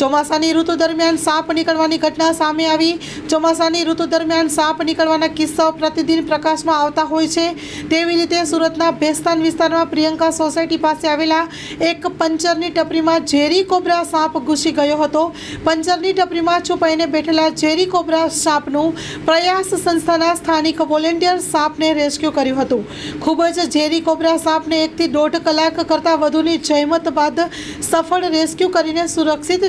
ચોમાસાની ઋતુ દરમિયાન સાપ નીકળવાની ઘટના સામે આવી. ચોમાસાની ઋતુ દરમિયાન સાપ નીકળવાના કિસ્સાઓ પ્રતિદિન પ્રકાશમાં આવતા હોય છે. તેવી રીતે સુરતના ભેસ્તાન વિસ્તારમાં પ્રિયંકા સોસાયટી પાસે આવેલા એક પંચરની ટપરીમાં ઝેરી કોબરા સાપ ઘૂસી ગયો હતો. પંચરની ટપરીમાં છુપાઈને બેઠેલા ઝેરી કોબરા સાપનું પ્રયાસ સંસ્થાના સ્થાનિક વોલેન્ટિયર સાપને રેસ્ક્યુ કર્યું હતું. ખૂબ જ ઝેરી કોબરા સાપને એકથી દોઢ કલાક કરતાં વધુની જહેમત બાદ સફળ રેસ્ક્યુ કરીને સુરક્ષિત